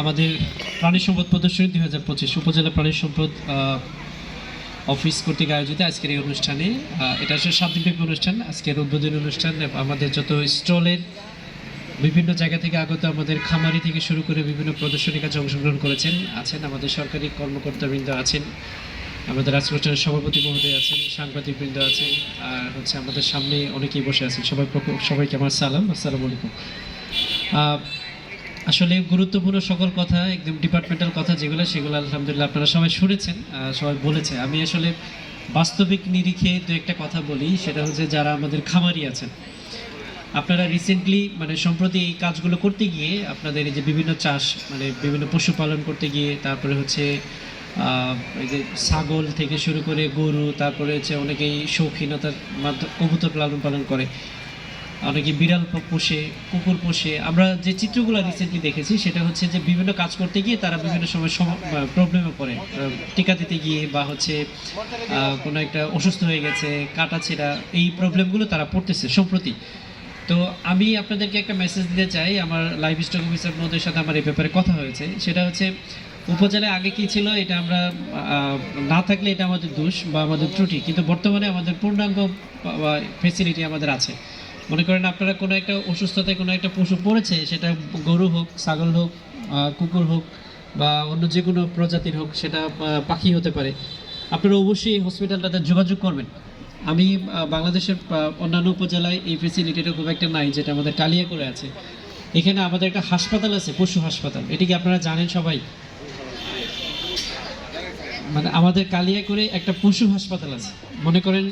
আমাদের প্রাণী সম্পদ প্রদর্শনী দুই হাজার পঁচিশ উপজেলা প্রাণী সম্পদ অফিস কর্তৃক আয়োজিত আজকের এই অনুষ্ঠানে। এটা আসলে সাত দিনব্যাপী অনুষ্ঠান, আজকের উদ্বোধনী অনুষ্ঠান। আমাদের যত স্টলের বিভিন্ন জায়গা থেকে আগত আমাদের খামারি থেকে শুরু করে বিভিন্ন প্রদর্শনী কাজে অংশগ্রহণ করেছেন, আছেন আমাদের সরকারি কর্মকর্তাবৃন্দ আছেন। আমাদের রাজপ্রচারের সভাপতি মহোদয় আছেন, সাংবাদিকবৃন্দ আছেন, আর হচ্ছে আমাদের সামনে অনেকেই বসে আছেন। সবাই পক্ষ- সবাইকে আমার সালাম, আসসালামু আলাইকুম। আসলে গুরুত্বপূর্ণ সকল কথা, একদম ডিপার্টমেন্টাল কথা যেগুলো, সেগুলো আলহামদুলিল্লাহ আপনারা সবাই শুনেছেন সবাই বলেছে। আমি আসলে বাস্তবিক নিরিখে দু একটা কথা বলি, সেটা হচ্ছে যারা আমাদের খামারি আছেন। আপনারা রিসেন্টলি মানে সম্প্রতি এই কাজগুলো করতে গিয়ে, আপনাদের এই যে বিভিন্ন চাষ মানে বিভিন্ন পশুপালন করতে গিয়ে, তারপরে হচ্ছে এই যে ছাগল থেকে শুরু করে গরু, তারপরে হচ্ছে অনেকেই শৌখিনতার মাধ্যমে, কবুতর লালন পালন করে। অনেকে বিড়াল পোষে, কুকুর পোষে। আমরা যে চিত্রগুলো রিসেন্টলি দেখেছি, সেটা হচ্ছে যে বিভিন্ন কাজ করতে গিয়ে তারা বিভিন্ন সময় প্রবলেমে পড়ে। টিকা দিতে গিয়ে বা হচ্ছে কোনো একটা অসুস্থ হয়ে গেছে, কাটা ছেঁড়া, এই প্রবলেমগুলো তারা পড়তেছে, সম্প্রতি। তো আমি আপনাদেরকে একটা মেসেজ দিতে চাই। আমার লাইভ স্টক অফিসার মধ্যে সাথে আমার এই ব্যাপারে কথা হয়েছে। সেটা হচ্ছে, উপজেলায় আগে কি ছিল এটা আমরা না থাকলে এটা আমাদের দোষ বা আমাদের ত্রুটি। কিন্তু বর্তমানে আমাদের পূর্ণাঙ্গ ফেসিলিটি আমাদের আছে। মনে করেন আপনারা কোনো একটা অসুস্থতায় কোনো একটা পশু পড়েছে, সেটা গরু হোক, ছাগল হোক কুকুর হোক বা অন্য যে কোনো প্রজাতির হোক, সেটা পাখি হতে পারে। আপনারা অবশ্যই হসপিটালটাতে যোগাযোগ করবেন। আমি বাংলাদেশের অন্যান্য উপজেলায় এই ফেসিলিটিটা খুব একটা নাই, যেটা আমাদের কালিয়া করে আছে। এখানে আমাদের একটা হাসপাতাল আছে, পশু হাসপাতাল। এটি কি আপনারা জানেন সবাই? মানে আমাদের কালিয়া করে একটা পশু হাসপাতাল আছে। মনে করেন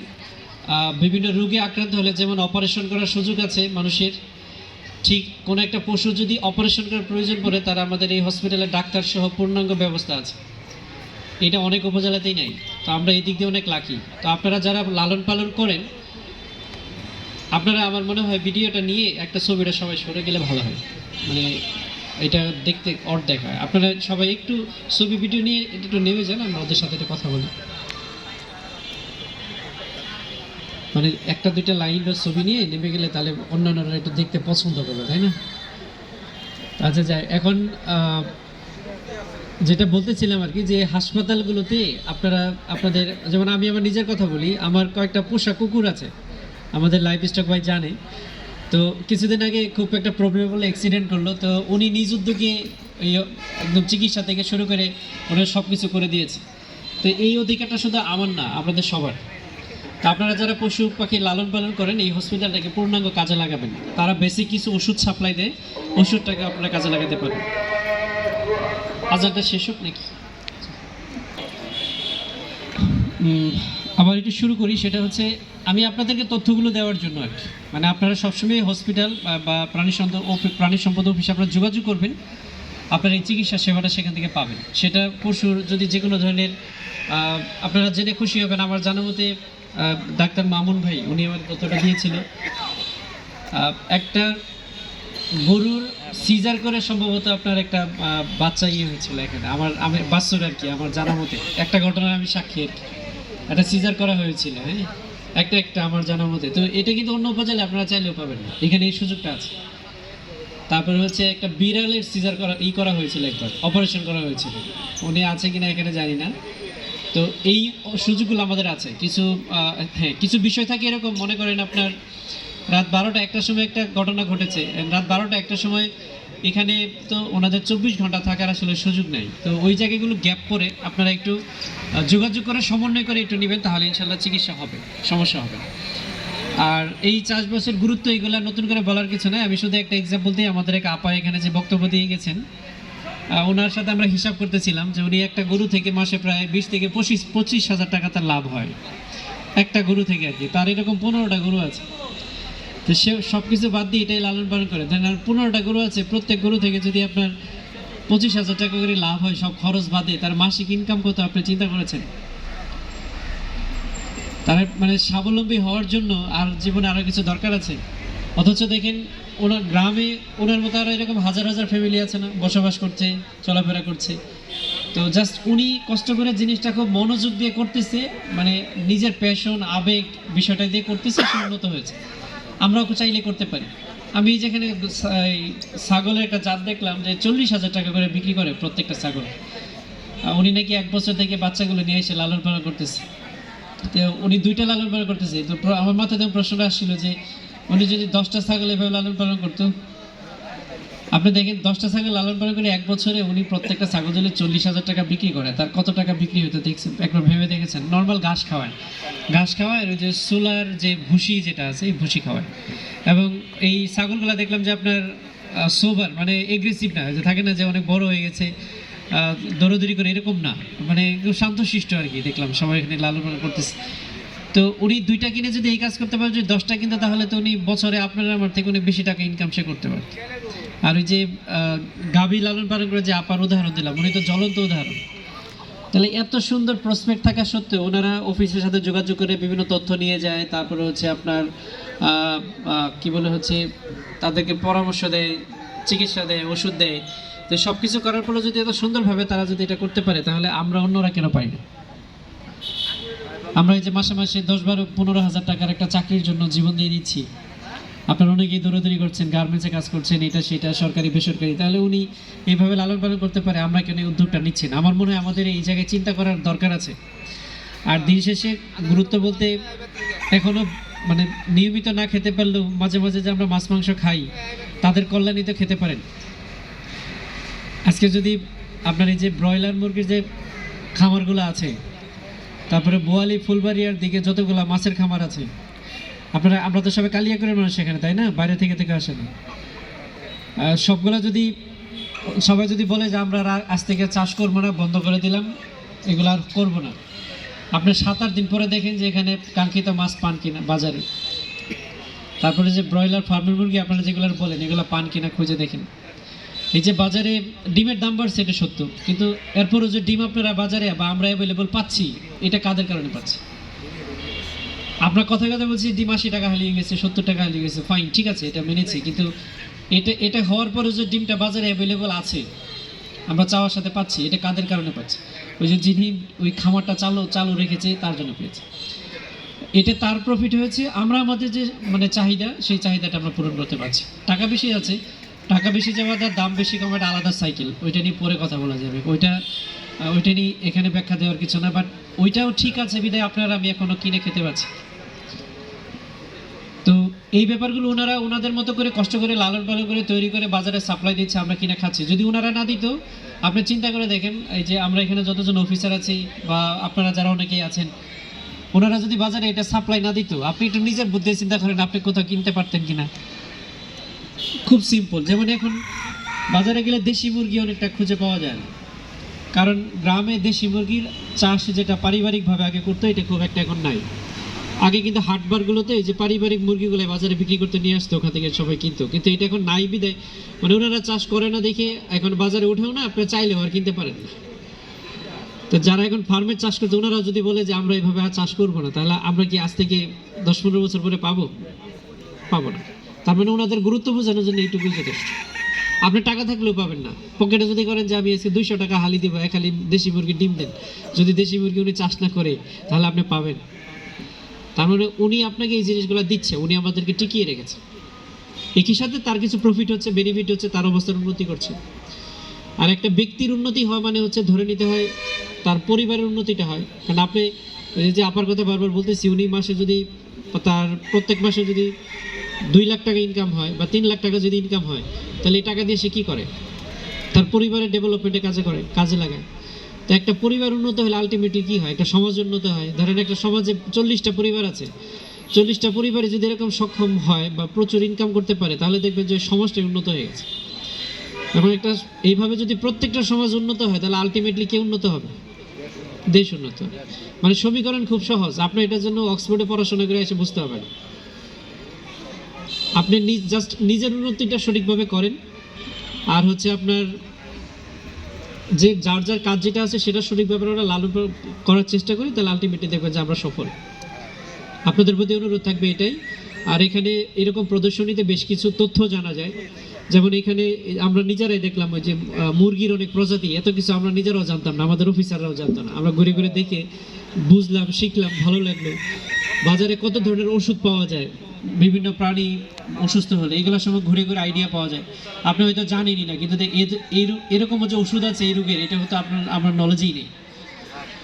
বিভিন্ন রোগে আক্রান্ত হলে যেমন অপারেশন করার সুযোগ আছে মানুষের, ঠিক কোনো একটা পশু যদি অপারেশন করার প্রয়োজন পড়ে, তারা আমাদের এই হসপিটালে ডাক্তার সহ পূর্ণাঙ্গ ব্যবস্থা আছে। এটা অনেক উপজেলাতেই নেই। তো আমরা এই দিক দিয়ে অনেক লাকি তো আপনারা যারা লালন পালন করেন, আপনারা আমার মনে হয় ভিডিওটা নিয়ে একটা ছবিটা সবাই সরে গেলে ভালো হয়। মানে এটা দেখতে অর দেখায় আপনারা সবাই একটু ছবি, ভিডিও নিয়ে একটু নেমে যান, আমরা ওদের সাথে কথা বলি। মানে একটা, দুইটা লাইন ছবি নিয়ে নেমে গেলে তাহলে অন্যান্যরা একটু দেখতে পছন্দ করবে, তাই না? আচ্ছা যাই। এখন যেটা বলতেছিলাম আর কি, যে হাসপাতালগুলোতে আপনারা, আপনাদের, যেমন আমি আমার নিজের কথা বলি, আমার কয়েকটা পোষা কুকুর আছে, আমাদের লাইফ স্টক ভাই জানে। তো কিছুদিন আগে খুব একটা প্রবলেম বলে অ্যাক্সিডেন্ট করল, তো উনি নিজ উদ্যোগে একদম চিকিৎসা থেকে শুরু করে ওনার সব কিছু করে দিয়েছে। তো এই অধিকারটা শুধু আমার না আপনাদের সবার। তা আপনারা যারা পশু পাখি লালন পালন করেন, এই হসপিটালটাকে পূর্ণাঙ্গ কাজে লাগাবেন তারা বেশি কিছু ওষুধ সাপ্লাই দেয়, ওষুধটাকে আপনারা কাজে লাগাতে পারেন। আজারটা শেষ হোক নাকি আবার একটু শুরু করি, সেটা হচ্ছে আমি আপনাদেরকে তথ্যগুলো দেওয়ার জন্য আর কি। মানে আপনারা সবসময় হসপিটাল বা- প্রাণী সম্পদ প্রাণী সম্পদ অফিসে আপনারা যোগাযোগ করবেন, আপনারা এই চিকিৎসা সেবাটা সেখান থেকে পাবেন। সেটা পশুর যদি যে কোনো ধরনের আপনারা জেনে খুশি হবেন, আমার জানা মতে ডাক্তার মামুন ভাই, উনি আমার তথ্যটা দিয়েছিল। একটা গরুর সিজার করে সম্ভবত আপনার একটা বাচ্চা ইয়ে হয়েছিল এখানে। আমার, আমি বাচ্চুর আর কি, আমার জানা মতে। একটা ঘটনার আমি সাক্ষী আর কি। একটা সিজার করা হয়েছিল হ্যাঁ? একটা একটা আমার জানা মতে। তো এটা কিন্তু অন্য উপজেলায় আপনারা চাইলেও পাবেন না। এখানে এই সুযোগটা আছে। তারপরে হচ্ছে একটা বিড়ালের সিজার করা, ই করা হয়েছিল একবার, অপারেশন করা হয়েছিল। উনি আছে কিনা এখানে জানি না। তো এই সুযোগগুলো আমাদের আছে। কিছু হ্যাঁ কিছু বিষয় থাকে এরকম, মনে করেন আপনার রাত বারোটা একটার সময় একটা ঘটনা ঘটেছে। রাত বারোটা একটার সময় এখানে তো ওনাদের চব্বিশ ঘণ্টা থাকার আসলে সুযোগ নেই। তো ওই জায়গাগুলো গ্যাপ করে আপনারা একটু যোগাযোগ করে, সমন্বয় করে একটু নেবেন, তাহলে ইনশাল্লাহ চিকিৎসা হবে, সমস্যা হবে। আর এই চাষবাসের গুরুত্ব এগুলো নতুন করে বলার কিছু নেই। আমি শুধু একটা এক্সাম্পল দিই আমাদের এক আপা এখানে যে বক্তব্য দিয়ে গেছেন ওনার সাথে আমরা হিসাব করতেছিলাম যে উনি একটা গরু থেকে মাসে প্রায় বিশ থেকে পঁচিশ পঁচিশ হাজার টাকা তার লাভ হয়। একটা গরু থেকে আর কি, তার এরকম পনেরোটা গরু আছে। তো সে সব কিছু বাদ দিয়ে এটাই লালন পালন করে। ধরেন আর পনেরোটা গরু আছে, প্রত্যেক গরু থেকে যদি আপনার পঁচিশ হাজার টাকা করে লাভ হয়, সব খরচ বাদে তার মাসিক ইনকাম কত আপনি চিন্তা করেছেন? তার মানে স্বাবলম্বী হওয়ার জন্য আর জীবনে আরও কিছু দরকার আছে? অথচ দেখেন ওনার গ্রামে, ওনার মতো আরও এরকম হাজার হাজার ফ্যামিলি আছে না, বসবাস করছে, চলাফেরা করছে। তো জাস্ট উনি কষ্ট করে জিনিসটা খুব মনোযোগ দিয়ে করতেছে মানে নিজের প্যাশন আবেগ বিষয়টা দিয়ে করতেছে, সে উন্নত হয়েছে। আমরাও চাইলে করতে পারি। আমি যেখানে ছাগলের একটা জাত দেখলাম যে চল্লিশ হাজার টাকা করে বিক্রি করে প্রত্যেকটা ছাগল। উনি নাকি এক বছর থেকে বাচ্চাগুলো নিয়ে এসে লালন পালন করতেছে। তো উনি দুইটা লালন পালন করতেছে। তো আমার মাথায় প্রশ্নটা আসছিল যে উনি যদি দশটা ছাগল এভাবে লালন পালন করতো আপনি দেখেন, দশটা ছাগল লালন পালন করে এক বছরে উনি প্রত্যেকটা ছাগল যদি চল্লিশ হাজার টাকা বিক্রি করে। তার কত টাকা বিক্রি হতো দেখছেন? একবার ভেবে দেখেছেন? নর্মাল ঘাস খাওয়ায়। ঘাস খাওয়ায়, ওই যে সোলার যে ভুসি যেটা আছে, এই ভুসি খাওয়ায়। এবং এই ছাগলগুলো দেখলাম যে আপনার সোবার মানে এগ্রেসিভ না যে থাকে না যে অনেক বড় হয়ে গেছে দৌড়াদৌড়ি করে, এরকম না। মানে একদম শান্তশিষ্ট আর কি, দেখলাম সবাই এখানে লালন পালন করতেছে। তো উনি দুইটা কিনে যদি এই কাজ করতে পারে যদি দশটা কিনতে, তাহলে তো উনি বছরে আপনার আমার থেকে উনি বেশি টাকা ইনকাম সে করতে পারে আর ওই যে গাভী লালন পালন করে যে আপার উদাহরণ দিলাম, উনি তো জ্বলন্ত উদাহরণ। তাহলে এত সুন্দর প্রসপেক্ট থাকা সত্ত্বেও ওনারা অফিসের সাথে যোগাযোগ করে বিভিন্ন তথ্য নিয়ে যায়, তারপরে হচ্ছে আপনার কি বলে হচ্ছে, তাদেরকে পরামর্শ দেয়, চিকিৎসা দেয়, ওষুধ দেয়। তো সব কিছু করার পরে যদি এত সুন্দরভাবে তারা যদি এটা করতে পারে, তাহলে আমরা অন্যরা কেন পাই না? আমরা এই যে মাসে মাসে দশ বারো পনেরো হাজার টাকার একটা চাকরির জন্য জীবন দিয়ে দিচ্ছি। আপনারা অনেকেই দৌড়াদৌড়ি করছেন গার্মেন্টসে কাজ করছেন, এটা সেটা, সরকারি, বেসরকারি। তাহলে উনি এইভাবে লালন পালন করতে পারে, আমরা কেন উদ্যোগটা নিচ্ছি না? আমার মনে হয় আমাদের এই জায়গায় চিন্তা করার দরকার আছে। আর দিন শেষে গুরুত্ব বলতে এখনও মানে নিয়মিত না খেতে পারলেও মাঝে মাঝে যে আমরা মাছ, মাংস খাই, তাদের কল্যাণই তো খেতে পারেন। আজকে যদি আপনার এই যে ব্রয়লার মুরগির যে খামারগুলো আছে, তারপরে বোয়ালি, ফুলবাড়িয়ার দিকে যতগুলো মাছের খামার আছে আপনারা আমরা তো সবাই কালিয়াকরের মানুষ সেখানে তাই না? বাইরে থেকে থেকে আসে না। আহ, সবগুলো যদি সবাই যদি বলে যে আমরা আজ থেকে চাষ করব না বন্ধ করে দিলাম এগুলো আর করব না। আপনি সাত আট দিন পরে দেখেন যে এখানে কাঙ্ক্ষিত মাছ পান কিনা বাজারে। তারপরে যে ব্রয়লার ফার্মের মুরগি আপনারা যেগুলো বলেন এগুলো পান কিনা খুঁজে দেখেন। এই যে বাজারে ডিমের দাম বাড়ছে এটা সত্য। কিন্তু এরপরও যে ডিম আপনারা বাজারে বা আমরা অ্যাভেলেবল পাচ্ছি এটা কাদের কারণে পাচ্ছি? আপনার কথা কথা বলছি ডিম আশি টাকা হারিয়ে গেছে, সত্তর টাকা হারিয়ে গেছে ফাইন ঠিক আছে, এটা মেনেছি, কিন্তু এটা এটা হওয়ার পরে যে ডিমটা বাজারে অ্যাভেলেবল আছে, আমরা চাওয়ার সাথে পাচ্ছি, এটা কাদের কারণে পাচ্ছি? ওই যে যিনি ওই খামারটা চালু চালু রেখেছে, তার জন্য পেয়েছে। এটা তার প্রফিট হয়েছে, আমরা আমাদের যে মানে চাহিদা, সেই চাহিদাটা আমরা পূরণ করতে পারছি। টাকা বেশি আছে, টাকা বেশি যাওয়াটা দাম বেশি কম একটা আলাদা সাইকেল ওইটা নিয়ে পরে কথা বলা যাবে। ওইটা ওইটা নিয়ে এখানে ব্যাখ্যা দেওয়ার কিছু না বাট ওইটাও ঠিক আছে বিদায় আপনারা আমি এখনও কিনে খেতে পাচ্ছি তো এই ব্যাপারগুলো ওনারা ওনাদের মতো করে কষ্ট করে লালন পালন করে তৈরি করে বাজারে সাপ্লাই দিচ্ছে, আমরা কিনে খাচ্ছি। যদি ওনারা না দিত, আপনি চিন্তা করে দেখেন, এই যে আমরা এখানে যতজন অফিসার আছি বা আপনারা যারা অনেকেই আছেন, ওনারা যদি বাজারে এটা সাপ্লাই না দিত, আপনি একটু নিজের বুদ্ধি চিন্তা করেন, আপনি কোথাও কিনতে পারতেন কিনা। খুব সিম্পল যেমন এখন বাজারে গেলে দেশি মুরগি অনেকটা খুঁজে পাওয়া যায়। না কারণ গ্রামে দেশি মুরগির চাষ যেটা পারিবারিকভাবে আগে করতো, এটা খুব একটা এখন নাই। আগে কিন্তু হাটবারগুলোতে এই যে পারিবারিক মুরগিগুলো বাজারে বিক্রি করতে নিয়ে আসতো, ওখান থেকে সবাই কিনতো। কিন্তু এটা এখন নাই বিদায়। মানে ওনারা চাষ করে না দেখে এখন বাজারে উঠেও না আপনি চাইলেও আর কিনতে পারেন না। তো যারা এখন ফার্মের চাষ করতে, ওনারা যদি বলে যে আমরা এইভাবে আর চাষ করব না, তাহলে আমরা কি আজ থেকে দশ পনেরো বছর পরে পাবো? পাবো না। তার মানে ওনাদের গুরুত্ব বোঝানোর জন্য এইটুকুই যথেষ্ট। আপনি টাকা থাকলেও পাবেন না। পকেটে যদি করেন যে আমি আজকে দুইশো টাকা হালি দিব, এক হালি দেশি মুরগি ডিম দেন। যদি দেশি মুরগি উনি চাষ না করে, তাহলে আপনি পাবেন। তার মানে উনি আপনাকে এই জিনিসগুলো দিচ্ছে, উনি আমাদেরকে টিকিয়ে রেখেছে। একই সাথে তার কিছু প্রফিট হচ্ছে বেনিফিট হচ্ছে, তার অবস্থার উন্নতি করছে। আর একটা ব্যক্তির উন্নতি হওয়া মানে হচ্ছে ধরে নিতে হয় তার পরিবারের উন্নতিটা হয়। কারণ আপনি যে আপার কথা বারবার বলতেছি, উনি মাসে যদি তার প্রত্যেক মাসে যদি দুই লাখ টাকা ইনকাম হয় বা তিন লাখ টাকা যদি ইনকাম হয়, তাহলে এই টাকা দিয়ে সে কী করে? তার পরিবারের ডেভেলপমেন্টে কাজে করে, কাজে লাগায়। একটা পরিবার উন্নত হলে আলটিমেটলি কী হয়? একটা সমাজ উন্নত হয়। ধরেন একটা সমাজে চল্লিশটা পরিবার আছে। চল্লিশটা পরিবারে যদি এরকম সক্ষম হয় বা প্রচুর ইনকাম করতে পারে, তাহলে দেখবেন যে সমাজটা উন্নত হয়ে গেছে। এখন একটা এইভাবে যদি প্রত্যেকটা সমাজ উন্নত হয়, তাহলে আলটিমেটলি কে উন্নত হবে? দেশ উন্নত। মানে সমীকরণ খুব সহজ। আপনি এটার জন্য অক্সফোর্ডে পড়াশোনা করে এসে বুঝতে হবে না। আপনি জাস্ট নিজের উন্নতিটা সঠিকভাবে করেন। আর হচ্ছে আপনার যে যার যার কাজ যেটা আছে সেটা সঠিকভাবে আমরা লালন করার চেষ্টা করি, তাহলে আলটিমেটলি দেখবেন যে আমরা সফল। আপনাদের প্রতি অনুরোধ থাকবে এটাই। আর এখানে এরকম প্রদর্শনীতে বেশ কিছু তথ্য জানা যায়। যেমন এখানে আমরা নিজেরাই দেখলাম ওই যে মুরগির অনেক প্রজাতি, এত কিছু আমরা নিজেরাও জানতাম না, আমাদের অফিসাররাও জানতো না। আমরা ঘুরে ঘুরে দেখে বুঝলাম, শিখলাম, ভালো লাগল। বাজারে কত ধরনের ওষুধ পাওয়া যায়? বিভিন্ন প্রাণী অসুস্থ হলে এগুলোর সময় ঘুরে ঘুরে আইডিয়া পাওয়া যায়। আপনি হয়তো জানেনই না, কিন্তু এরকম যে ওষুধ আছে এই রোগের, এটা হয়তো আপনার আমার নলেজেই নেই।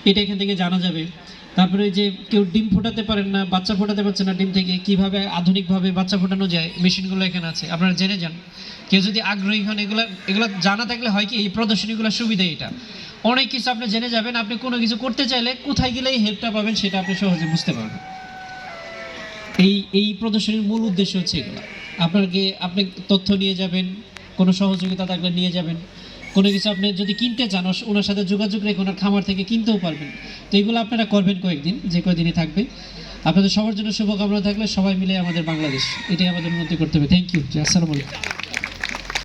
এটা এখান থেকে জানা যাবে। তারপরে যে কেউ ডিম ফোটাতে পারেন না, বাচ্চা ফোটাতে পারছে না ডিম থেকে, কীভাবে আধুনিকভাবে বাচ্চা ফোটানো যায় মেশিনগুলো এখানে আছে। আপনারা জেনে যান। কেউ যদি আগ্রহী হন, এগুলো এগুলো জানা থাকলে হয় কি, এই প্রদর্শনীগুলোর সুবিধা এটা। অনেক কিছু আপনি জেনে যাবেন, আপনি কোনো কিছু করতে চাইলে কোথায় গেলে এই হেল্পটা পাবেন সেটা আপনি সহজে বুঝতে পারবেন। এই এই প্রদর্শনীর মূল উদ্দেশ্য হচ্ছে এগুলো। আপনাকে, আপনি তথ্য নিয়ে যাবেন, কোনো সহযোগিতা থাকলে নিয়ে যাবেন। কোনো কিছু আপনি যদি কিনতে চান ওনার সাথে যোগাযোগ রেখে ওনার খামার থেকে কিনতেও পারবেন। তো এগুলো আপনারা করবেন কয়েকদিন, যে কয়েকদিনই থাকবে। আপনাদের সবার জন্য শুভকামনা থাকলে সবাই মিলে আমাদের বাংলাদেশ, এটাই আমাদের উন্নতি করতে হবে। থ্যাংক ইউ আসসালামু আলাইকুম।